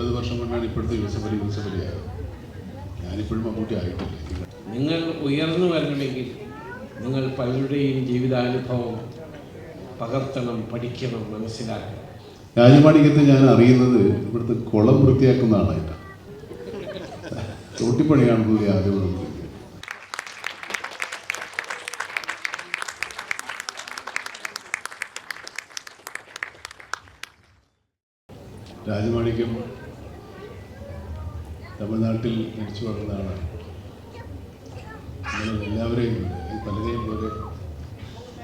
എൺപത് വർഷം കൊണ്ടാണ് ഇപ്പോഴത്തെ യൂസഫലി യൂസഫലിയായത് ഞാനിപ്പോഴും മമ്മൂട്ടി ആയിട്ടില്ല. നിങ്ങൾ ഉയർന്നു വരണമെങ്കിൽ നിങ്ങൾ പലരുടെയും ജീവിതാനുഭവം പകർത്തണം പഠിക്കണം മനസ്സിലാക്കണം. രാജമാണിക്യത്തെ ഞാൻ അറിയുന്നത് ഇവിടുത്തെ കുളം വൃത്തിയാക്കുന്ന ആളായിട്ടാണ് തോട്ടിപ്പണിയാണ് പുള്ളി ആദ്യം രാജമാണിക്കം രാജമാണിക്യം തമിഴ്നാട്ടിൽ ജനിച്ചു വളർന്ന ആളാണ് നമ്മൾ എല്ലാവരെയും ഈ പലരെയും പോലെ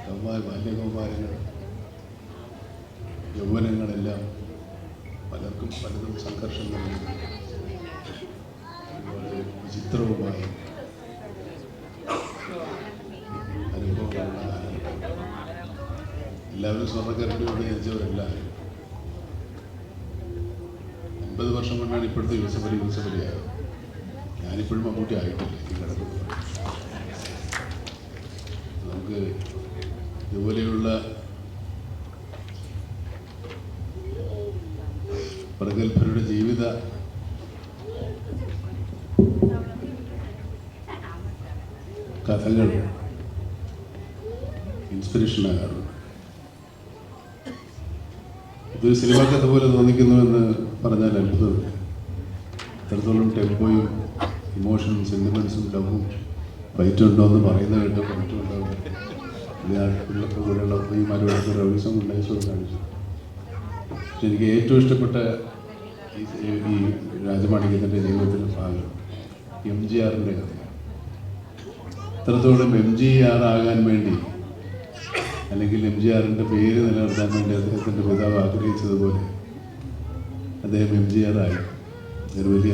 കൗമാര ബാല്യകൗമാരങ്ങൾ യൗവനങ്ങളെല്ലാം പലർക്കും പലതും സംഘർഷം നൽകുന്നു അതുപോലെ വിചിത്രവുമായ അനുഭവങ്ങളുള്ള എല്ലാവരും സ്വർണക്കരണ്ടിയോട് ജനിച്ചവരല്ല. അൻപത് വർഷം കൊണ്ടാണ് ഇപ്പോഴത്തെ യൂസഫലി യൂസഫലി ആയത്. ഞാനിപ്പോഴും മമ്മൂട്ടി ആയിട്ടില്ല ഈ കിടക്കുന്നത് നമുക്ക് ഇതുപോലെയുള്ള പ്രഗത്ഭരുടെ ജീവിത കഥകൾ ഇൻസ്പിറേഷനാകാറുണ്ട് ഇതൊരു സിനിമ കഥ പോലെ തോന്നിക്കുന്നുവെന്ന് പറഞ്ഞാൽ അത്ഭുതം. എത്രത്തോളം ടെമ്പോയും ഇമോഷനും സെന്റിമെൻസും ലവും ഫൈറ്റും ഉണ്ടോ എന്ന് പറയുന്ന കേട്ട് ഫൈറ്റും ഉണ്ടാവും പിള്ളേർക്ക് കൂടെയുള്ള ഈ ഉണ്ടായി കാണിച്ചു. എനിക്ക് ഏറ്റവും ഇഷ്ടപ്പെട്ട ഈ ഈ രാജമാണിക്യത്തിന്റെ ജീവിതത്തിന്റെ ഭാഗം എം ജി ആറിന്റെ കഥ. എത്രത്തോളം എം ജി ആർ ആകാൻ വേണ്ടി അല്ലെങ്കിൽ എം ജി ആറിന്റെ പേര് നിലനിർത്താൻ വേണ്ടി അദ്ദേഹത്തിന്റെ പിതാവ് ആഗ്രഹിച്ചതുപോലെ അദ്ദേഹം എം ജി ആറായി. ഒരു വലിയ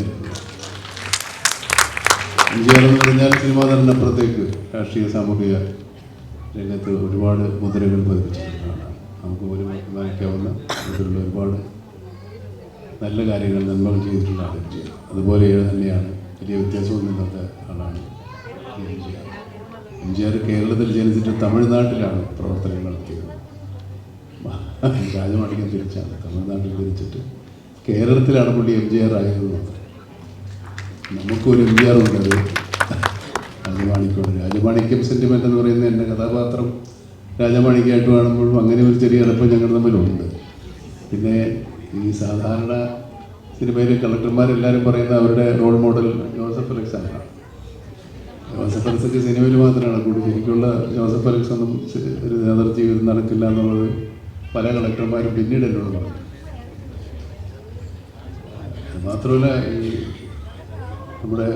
എം ജി ആർ എന്ന് പറഞ്ഞാൽ സിനിമാ നടനപ്പുറത്തേക്ക് രാഷ്ട്രീയ സാമൂഹിക രംഗത്ത് ഒരുപാട് മുദ്രകൾ പതിപ്പിച്ചിട്ടുള്ളതാണ്. നമുക്ക് ഒരു വായിക്കാവുന്ന ഇതിലുള്ള ഒരുപാട് നല്ല കാര്യങ്ങൾ നന്മകൾ ചെയ്തിട്ടുള്ള ജി ആർ. അതുപോലെ തന്നെയാണ് വലിയ വ്യത്യാസമൊന്നും ഇല്ലാത്ത ആളാണ് M G R. M G R കേരളത്തിൽ ജനിച്ചിട്ട് തമിഴ്നാട്ടിലാണ് പ്രവർത്തനങ്ങൾ നടത്തിയത്. രാജമാണിക്യം തിരിച്ചാണ് തമിഴ്നാട്ടിൽ തിരിച്ചിട്ട് കേരളത്തിലാണ് പുള്ളി എം ജി ആർ ആയത് നമുക്കൊരു എം ജി ആർ ഉണ്ടത് രാജമാണിക്കോട് രാജമാണിക്യം സെന്റിമെന്റ് എന്ന് പറയുന്ന എന്റെ കഥാപാത്രം രാജമാണിക്കായിട്ട് കാണുമ്പോഴും അങ്ങനെ ഒരു ചെറിയ എളുപ്പം ഞങ്ങൾ തമ്മിലുണ്ട് പിന്നെ ഈ സാധാരണ സിനിമയിലെ കളക്ടർമാരെല്ലാവരും പറയുന്ന അവരുടെ റോൾ മോഡൽ ജോസഫ് അലക്സ് ആണ് ജോസഫ് അലക്സൊക്കെ സിനിമയിൽ മാത്രമാണ് കൂടുതൽ ശരിക്കുള്ള ജോസഫ് അലക്സ് ഒന്നും ഒരു നേതൃജീവിതം നടക്കില്ല എന്നുള്ളത് പല കളക്ടർമാരും പിന്നീട് എന്നോട് പറഞ്ഞു മാത്രമല്ല ഈ നമ്മുടെ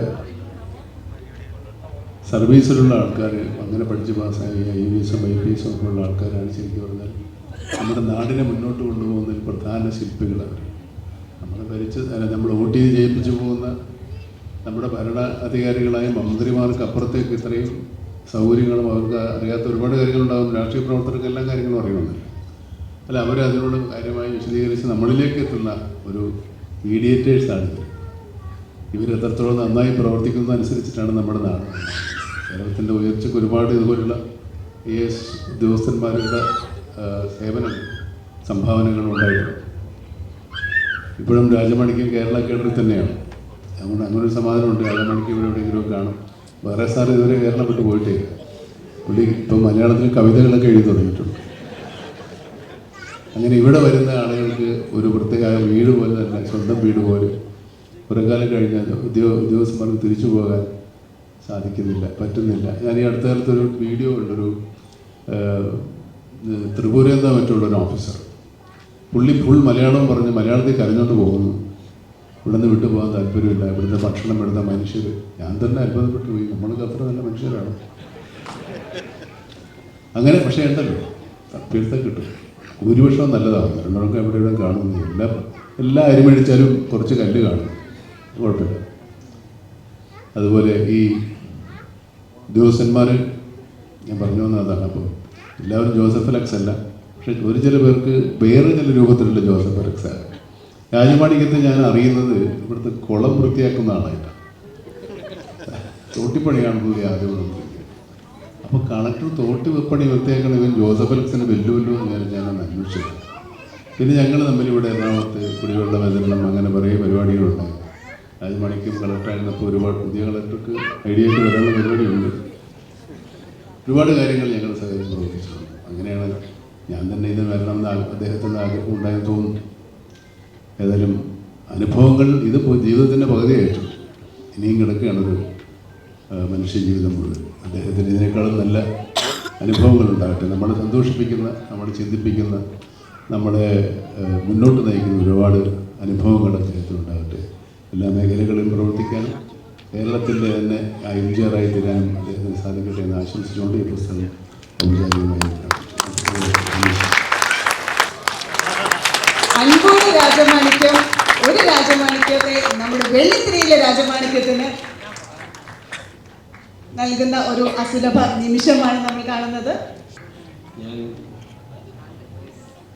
സർവീസിലുള്ള ആൾക്കാർ അങ്ങനെ പഠിച്ച് പാസ്സായി ഐ വി എസും ഐ പി എസും ഒക്കെ ഉള്ള ആൾക്കാരാണ് ശരിക്കും പറഞ്ഞാൽ നമ്മുടെ നാടിനെ മുന്നോട്ട് കൊണ്ടുപോകുന്നതിൽ പ്രധാന ശില്പികളാണ് നമ്മൾ ഭരിച്ച് അല്ല നമ്മൾ വോട്ട് ചെയ്ത് ജയിപ്പിച്ചു പോകുന്ന നമ്മുടെ ഭരണ അധികാരികളായ മന്ത്രിമാർക്ക് അപ്പുറത്തേക്ക് ഇത്രയും സൗകര്യങ്ങളും അവർക്ക് അറിയാത്ത ഒരുപാട് കാര്യങ്ങളുണ്ടാകും രാഷ്ട്രീയ പ്രവർത്തകർക്ക് എല്ലാ കാര്യങ്ങളും അറിയുന്നുണ്ട് അല്ല അവർ അതിനോട് കാര്യമായി വിശദീകരിച്ച് നമ്മളിലേക്ക് എത്തുന്ന ഒരു മീഡിയേറ്റേഴ്സാണ് ഇവർ എത്രത്തോളം നന്നായി പ്രവർത്തിക്കുന്നതനുസരിച്ചിട്ടാണ് നമ്മുടെ നാട്. കേരളത്തിന്റെ ഉയർച്ചയ്ക്ക് ഒരുപാട് ഇതുപോലുള്ള ഐ എസ് ഉദ്യോഗസ്ഥന്മാരുടെ സേവനം സംഭാവനകൾ ഉണ്ടായിട്ടുണ്ട്. ഇപ്പോഴും രാജമണിക്കും കേരള കേഡറിൽ തന്നെയാണ്. അതുകൊണ്ട് അങ്ങനെ ഒരു സമാധാനമുണ്ട് അരമണിക്ക് ഇവിടെ എവിടെയെങ്കിലും കാണും. വേറെ സാർ ഇതുവരെ കേരളപ്പെട്ട് പോയിട്ടേ. പുള്ളി ഇപ്പം മലയാളത്തിൽ കവിതകളൊക്കെ എഴുതി തുടങ്ങിയിട്ടുണ്ട്. അങ്ങനെ ഇവിടെ വരുന്ന ആളുകൾക്ക് ഒരു പ്രത്യേക വീട് പോലെ തന്നെ സ്വന്തം വീട് പോലെ കുറേ കാലം കഴിഞ്ഞാൽ ഉദ്യോഗ ഉദ്യോഗസ്ഥന്മാർക്ക് തിരിച്ചു പോകാൻ സാധിക്കുന്നില്ല പറ്റുന്നില്ല. ഞാൻ ഈ അടുത്ത കാലത്ത് ഒരു വീഡിയോ ഉണ്ടൊരു ത്രിപുരയെന്ന മറ്റുള്ള ഒരു ഓഫീസർ. പുള്ളി ഫുൾ മലയാളം പറഞ്ഞ് മലയാളത്തിൽ കരഞ്ഞോണ്ട് പോകുന്നു. ഇവിടെ വിട്ടുപോകാൻ വിട്ടു പോകാൻ താല്പര്യമില്ല. ഇവിടുത്തെ ഭക്ഷണം എടുത്ത മനുഷ്യർ ഞാൻ തന്നെ അത്ഭുതപ്പെട്ടു പോയി. നമ്മളൊക്കെ അത്ര നല്ല മനുഷ്യരാണ്. അങ്ങനെ പക്ഷേ ഉണ്ടല്ലോ. തപ്പിയെടുത്താൽ കിട്ടും. ഭൂരിപക്ഷം നല്ലതാണ്. രണ്ടൊക്കെ എവിടെ ഇവിടെ കാണുന്നു എല്ലാ എല്ലാ അരിമഴിച്ചാലും കുറച്ച് കല്ല് കാണും. കുഴപ്പമില്ല. അതുപോലെ ഈ ദിവസന്മാർ ഞാൻ പറഞ്ഞു വന്ന അതാണ്. അപ്പോൾ എല്ലാവരും ജോസഫ് അലക്സ് അല്ല. പക്ഷെ ഒരു ചില പേർക്ക് വേറെ ചില രൂപത്തിലുള്ള ജോസഫ് അലക്സ് ആണ് രാജമാണിക്യത്തെ ഞാൻ അറിയുന്നത് ഇവിടുത്തെ കുളം വൃത്തിയാക്കുന്ന ആളായിട്ടാണ് തോട്ടിപ്പണിയാണ് പുള്ളി ആദ്യം അപ്പൊ അപ്പോൾ കളക്ടർ തോട്ടി പണി വൃത്തിയാക്കണം ഇവൻ ജോസഫ് അലക്സിന് വെല്ലുവല്ലോ എന്ന് ഞാൻ ഞാനൊന്ന് അന്വേഷിച്ചത് പിന്നെ ഞങ്ങൾ തമ്മിൽ ഇവിടെ എറണാകുളത്ത് കുടിവെള്ള വിതരണം അങ്ങനെ കുറേ പരിപാടികളുണ്ട്. രാജമാണിക്കും കളക്ടറായിരുന്നപ്പോൾ ഒരുപാട് പുതിയ കളക്ടർക്ക് ഐഡിയ വരാനുള്ള പരിപാടിയുണ്ട്. ഒരുപാട് കാര്യങ്ങൾ ഞങ്ങൾ സഹകരിച്ച് പ്രവർത്തിച്ചിട്ടുണ്ട്. അങ്ങനെയാണ് ഞാൻ തന്നെ ഇത് വരണമെന്ന് അദ്ദേഹത്തിന്റെ ആഗ്രഹം ഉണ്ടായെന്ന് തോന്നുന്നു. ഏതായാലും അനുഭവങ്ങൾ ഇത് ജീവിതത്തിന്റെ പകുതിയായിട്ടു. ഇനിയും കിടക്കുകയാണ് ഒരു മനുഷ്യ ജീവിതം മുഴുവൻ. അദ്ദേഹത്തിന് ഇതിനേക്കാളും നല്ല അനുഭവങ്ങൾ ഉണ്ടാകട്ടെ. നമ്മളെ സന്തോഷിപ്പിക്കുന്ന നമ്മളെ ചിന്തിപ്പിക്കുന്ന നമ്മളെ മുന്നോട്ട് നയിക്കുന്ന ഒരുപാട് അനുഭവങ്ങൾ അദ്ദേഹത്തിന് ഉണ്ടാകട്ടെ. എല്ലാ മേഖലകളിലും പ്രവർത്തിക്കാനും കേരളത്തിന്റെ തന്നെ ആ എം ജി ആറായി തീരാനും അദ്ദേഹത്തിന് സാധിക്കട്ടെ എന്ന് ആശംസിച്ചുകൊണ്ട് ഈ പുസ്തകം രാജമാണിക്യം. ഒരു രാജമാണിക്യത്തെ നമ്മുടെ വെള്ളിത്തിരയിലെ രാജമാണിക്യത്തിന് നൽകുന്ന ഒരു അസുലഭ നിമിഷമാണ് നമ്മൾ കാണുന്നത്. ഞാൻ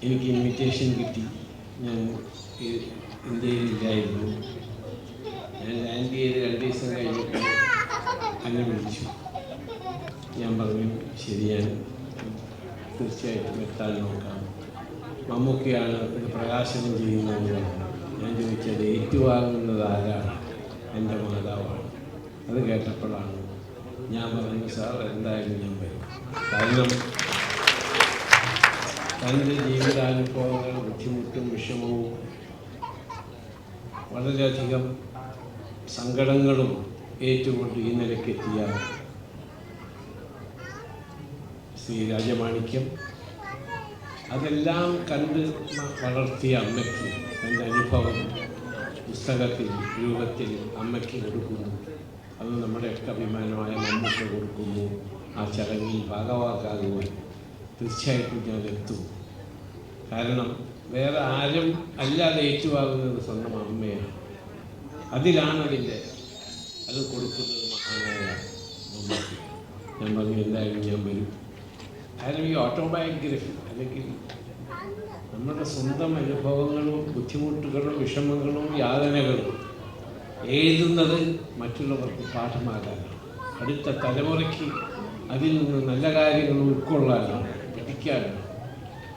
എനിക്ക് ഇൻവിറ്റേഷൻ കിട്ടി. ഞാൻ ഇന്ത്യയിലില്ലായിരുന്നു ഞാൻ ലാൻഡ് ചെയ്ത് രണ്ട് ദിവസം കഴിഞ്ഞിട്ട് അങ്ങനെ വിളിച്ചു. ഞാൻ പറഞ്ഞു ശരിയാണ്. തീർച്ചയായിട്ടും എത്താൻ നോക്കാം. മമ്മൂക്കയാണ് പ്രകാശനം ചെയ്യുന്നതെന്ന് ഞാൻ ചോദിച്ചത് ഏറ്റുവാങ്ങുന്നത് ആരാണ്? എന്റെ മാതാവാണ്. അത് കേട്ടപ്പോഴാണ് ഞാൻ പറഞ്ഞു സാർ എന്തായാലും ഞാൻ വരും. കാരണം തന്റെ ജീവിതാനുഭവങ്ങൾ ബുദ്ധിമുട്ടും വിഷമവും വളരെയധികം സങ്കടങ്ങളും ഏറ്റുകൊണ്ട് ഈ നിലയ്ക്കെത്തിയ ശ്രീ രാജമാണിക്യം. അതെല്ലാം കണ്ട് വളർത്തിയ അമ്മയ്ക്ക് എന്റെ അനുഭവം പുസ്തകത്തിൽ രൂപത്തിൽ അമ്മയ്ക്ക് കൊടുക്കുന്നു. അത് നമ്മുടെയൊക്കെ അഭിമാനമായ നമുക്ക് കൊടുക്കുന്നു. ആ ചടങ്ങിൽ ഭാഗവാക്കാകുവാൻ തീർച്ചയായിട്ടും ഞാൻ എത്തും. കാരണം വേറെ ആരും അല്ലാതെ ഏറ്റുവാകുന്നത് സ്വന്തം അമ്മയാണ്. അതിലാണ് അതിന്റെ അത് കൊടുക്കുന്നത് മഹാനായ ഞാൻ പറഞ്ഞു എന്തായാലും ഞാൻ വരും. കാരണം ഈ ഓട്ടോബയോഗ്രഫി അല്ലെങ്കിൽ നമ്മുടെ സ്വന്തം അനുഭവങ്ങളും ബുദ്ധിമുട്ടുകളും വിഷമങ്ങളും യാതനകളും എഴുതുന്നത് മറ്റുള്ളവർക്ക് പാഠമാകാനാണ്. അടുത്ത തലമുറയ്ക്ക് അതിൽ നിന്ന് നല്ല കാര്യങ്ങൾ ഉൾക്കൊള്ളാനാണ് പഠിക്കാനാണ്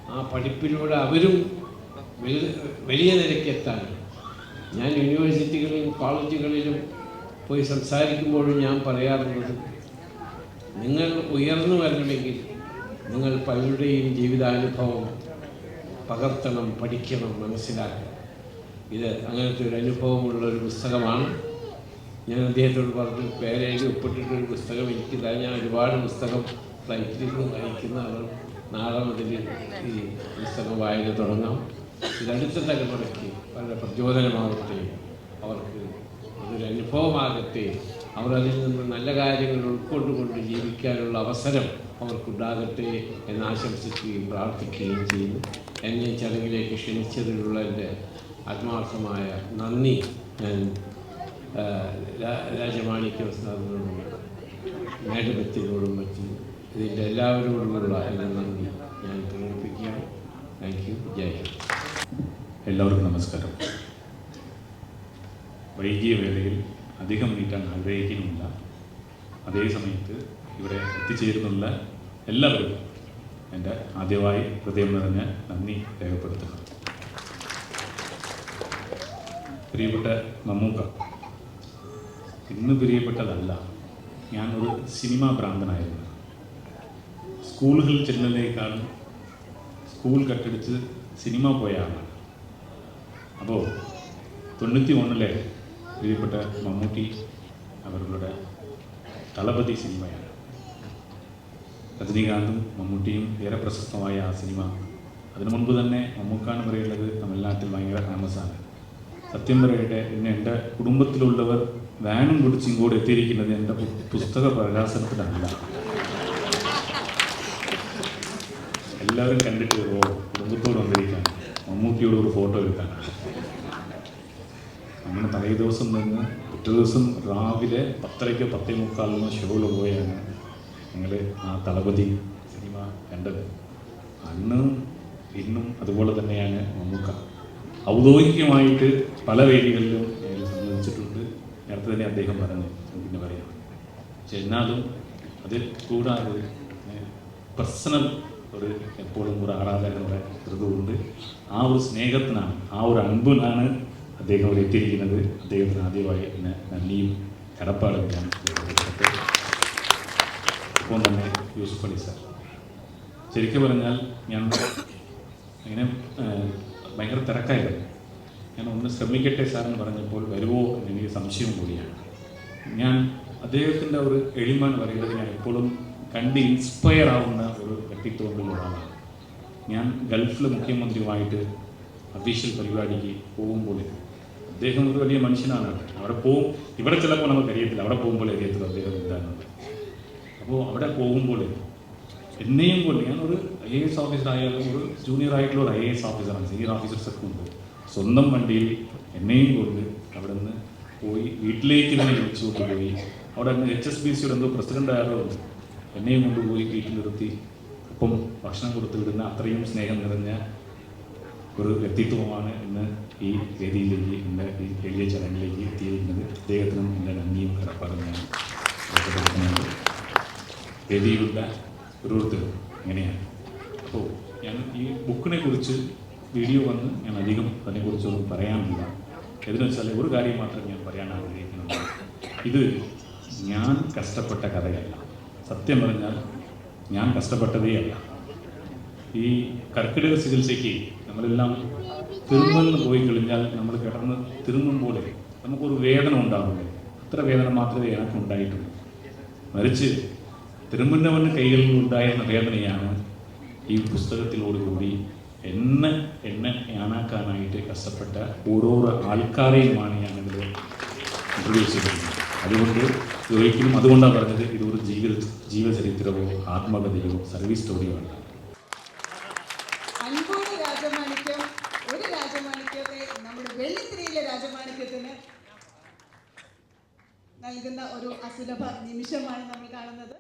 ആ പഠിപ്പിലൂടെ അവരും വലിയ- വലിയ ഞാൻ യൂണിവേഴ്സിറ്റികളിലും കോളേജുകളിലും പോയി സംസാരിക്കുമ്പോഴും ഞാൻ പറയാറുള്ളത് നിങ്ങൾ ഉയർന്നു വരണമെങ്കിൽ നിങ്ങൾ പലരുടെയും ജീവിതാനുഭവം പകർത്തണം പഠിക്കണം മനസ്സിലാക്കണം. ഇത് അങ്ങനത്തെ ഒരു അനുഭവമുള്ള ഒരു പുസ്തകമാണ്. ഞാൻ അദ്ദേഹത്തോട് പറഞ്ഞു പേരെഴുതി ഒപ്പിട്ടിട്ടൊരു പുസ്തകം എനിക്ക് താ ഞാൻ ഒരുപാട് പുസ്തകം ഫ്ലൈറ്റിൽ നിന്ന് വായിക്കുന്ന അവർ നാളെ മുതൽ ഈ പുസ്തകം വായന തുടങ്ങാം. ഇതടുത്ത തലമുറയ്ക്ക് വളരെ പ്രചോദനമാകട്ടെ അവർക്ക് അതൊരു അനുഭവമാകട്ടെ. അവർ അതിൽ നിന്ന് നല്ല കാര്യങ്ങൾ ഉൾക്കൊണ്ടുകൊണ്ട് ജീവിക്കാനുള്ള അവസരം അവർക്കുണ്ടാകട്ടെ എന്ന് ആശംസിക്കുകയും പ്രാർത്ഥിക്കുകയും ചെയ്യുന്നു. എന്നെ ചടങ്ങിലേക്ക് ക്ഷണിച്ചതിലുള്ള എന്റെ ആത്മാർത്ഥമായ നന്ദി ഞാൻ രാജമാണിക്യ സാറിനോടും മേഡമത്തിനോടും മറ്റും ഇതിന്റെ എല്ലാവരോടുമുള്ള എന്റെ നന്ദി ഞാൻ പ്രകടിപ്പിക്കുകയാണ്. താങ്ക് യു ജയ് എല്ലാവർക്കും നമസ്കാരം. വൈകിയ വേളയിൽ അധികം നീട്ടാൻ ആഗ്രഹിക്കുന്നില്ല അതേ സമയത്ത് ഇവിടെ എത്തിച്ചേരുന്നുള്ള എല്ലാവർക്കും എന്റെ ആദ്യമായി ഹൃദയം നിറഞ്ഞ നന്ദി രേഖപ്പെടുത്തുന്നു. പ്രിയപ്പെട്ട മമ്മൂക്ക ഇന്ന് പ്രിയപ്പെട്ടതല്ല ഞാനൊരു സിനിമാ ഭ്രാന്തനായിരുന്നു. സ്കൂളുകളിൽ ചെല്ലുന്നതിനേക്കാളും സ്കൂൾ കെട്ടിടിച്ച് സിനിമ പോയ ആളാണ്. അപ്പോൾ തൊണ്ണൂറ്റി ഒന്നിലെ പ്രിയപ്പെട്ട മമ്മൂട്ടി അവരുടെ തളപതി സിനിമയാണ്. രജനീകാന്തും മമ്മൂട്ടിയും ഏറെ പ്രശസ്തമായ ആ സിനിമ. അതിനു മുൻപ് തന്നെ മമ്മൂക്കാണ് പറയുന്നത് തമിഴ്നാട്ടിൽ ഭയങ്കര ഫേമസാണ് സത്യം പറയട്ടെ പിന്നെ എന്റെ കുടുംബത്തിലുള്ളവർ വാനും പിടിച്ച് ഇങ്ങോട്ട് എത്തിയിരിക്കുന്നത് എന്റെ പുസ്തക പ്രകാശനത്തിനല്ല എല്ലാവരും കണ്ടിട്ട് ഓ കുടുംബത്തോട് വന്നിരിക്കാൻ മമ്മൂട്ടിയോട് ഒരു ഫോട്ടോ എടുക്കാനാണ്. അങ്ങനെ തലേ ദിവസം നിന്ന് പിറ്റേ ദിവസം രാവിലെ പത്തരയ്ക്ക് പത്തേ മുക്കാലിന് ഷോയിൽ പോയാണ് ഞങ്ങൾ ആ തളപതി സിനിമ കണ്ടത്. അന്ന് ഇന്നും അതുപോലെ തന്നെയാണ് മമ്മൂക്ക. ഔദ്യോഗികമായിട്ട് പല വേദികളിലും ഞങ്ങൾ സംബന്ധിച്ചിട്ടുണ്ട്. നേരത്തെ തന്നെ അദ്ദേഹം പറഞ്ഞു പിന്നെ പറയാം. പക്ഷെ എന്നാലും അതിൽ കൂടാതെ പേഴ്സണൽ ഒരു എപ്പോഴും ഒരു ആരാധകരുടെ ഋതുവുണ്ട് ആ ഒരു സ്നേഹത്തിനാണ് ആ ഒരു അൻപിനാണ് അദ്ദേഹം അവിടെ എത്തിയിരിക്കുന്നത്. അദ്ദേഹത്തിന് ആദ്യമായി എന്നെ നന്ദിയും കടപ്പാടും ഞാൻ. ഒപ്പം തന്നെ യൂസുഫ് അലി സാർ. ശരിക്കും പറഞ്ഞാൽ ഞാൻ ഇങ്ങനെ ഭയങ്കര തിരക്കായിരുന്നു. ഞാൻ ഒന്ന് ശ്രമിക്കട്ടെ സാർ എന്ന് പറഞ്ഞപ്പോൾ വരുമോ എനിക്ക് സംശയം കൂടിയാണ്. ഞാൻ അദ്ദേഹത്തിന്റെ ഒരു എളിമ എന്ന് പറയുന്നത് ഞാൻ എപ്പോഴും കണ്ട് ഇൻസ്പയർ ആവുന്ന ഒരു വ്യക്തിത്വമുള്ള ഒരാളാണ്. ഞാൻ ഗൾഫിൽ മുഖ്യമന്ത്രിയുമായിട്ട് അഫീഷ്യൽ പരിപാടിക്ക് പോകുമ്പോൾ അദ്ദേഹം ഒരു വലിയ മനുഷ്യനാണ്. അവിടെ പോകും ഇവിടെ ചിലപ്പോൾ നമുക്ക് അറിയത്തില്ല. അവിടെ പോകുമ്പോൾ അറിയത്തില്ല അദ്ദേഹം എന്താണെന്ന്. അപ്പോൾ അവിടെ പോകുമ്പോൾ എന്നെയും കൊണ്ട് ഒരു ഐ എ എസ് ഓഫീസറായാലും ഒരു ജൂനിയർ ആയിട്ടുള്ള ഒരു ഐ എ എസ് ഓഫീസറാണ് സീനിയർ ഓഫീസേഴ്സൊക്കെ ഉണ്ട്. സ്വന്തം വണ്ടിയിൽ എന്നെയും കൊണ്ട് അവിടെ നിന്ന് പോയി വീട്ടിലേക്ക് തന്നെ വിളിച്ചുകൊണ്ട് പോയി. അവിടെ എച്ച് എസ് ബി സിയുടെ എന്തോ പ്രസിഡന്റ് ഉണ്ട്. എന്നെയും കൊണ്ടുപോയി വീട്ടിൽ നിർത്തി. ഒപ്പം ഭക്ഷണം കൊടുത്തു വിടുന്ന അത്രയും സ്നേഹം നിറഞ്ഞ ഒരു വ്യക്തിത്വമാണ് ഇന്ന് ഈ വേദിയിലേക്ക് എന്റെ വലിയ ചടങ്ങിലേക്ക് എത്തിയിരിക്കുന്നത്. അദ്ദേഹത്തിനും എന്റെ നന്ദിയും കടപ്പാടും വേദിയിലുള്ള ഓരോരുത്തരും ഇങ്ങനെയാണ്. അപ്പോൾ ഞാൻ ഈ ബുക്കിനെ കുറിച്ച് വീഡിയോ വന്ന് ഞാൻ അധികം അതിനെക്കുറിച്ചൊന്നും പറയാനില്ല. എന്ന് വെച്ചാൽ ഒരു കാര്യം മാത്രം ഞാൻ പറയാൻ ആഗ്രഹിക്കുന്നുണ്ട്. ഇത് ഞാൻ കഷ്ടപ്പെട്ട കഥയല്ല. സത്യം പറഞ്ഞാൽ ഞാൻ കഷ്ടപ്പെട്ടതേ അല്ല. ഈ കർക്കിടക ചികിത്സയ്ക്ക് നമ്മളെല്ലാം തിരുമ്മലിന് പോയി കഴിഞ്ഞാൽ നമ്മൾ കിടന്ന് തിരുമുമ്പോൾ നമുക്കൊരു വേദന ഉണ്ടാവില്ലേ? അത്ര വേദന മാത്രമേ എനിക്ക് ഉണ്ടായിട്ടുള്ളൂ മറിച്ച് തിരുമുന്നവന് കൈകളിൽ ഉണ്ടായിരുന്ന വേദനയാണ് ഈ പുസ്തകത്തിലോടുകൂടി എന്നെ എന്നെ ഞാനാക്കാനായിട്ട് കഷ്ടപ്പെട്ട ഓരോരോ ആൾക്കാരെയുമാണ് ഞാനിതിൽ ഇൻട്രൊഡ്യൂസ് ചെയ്തിരുന്നത് അതുകൊണ്ട് ഒരിക്കലും അതുകൊണ്ടാണ് പറഞ്ഞത് ഇതൊരു ജീവിത ജീവചരിത്രമോ ആത്മകഥയോ സർവീസ് സ്റ്റോറിയോ അല്ല. നൽകുന്ന ഒരു അസുലഭ നിമിഷമാണ് നമ്മൾ കാണുന്നത്.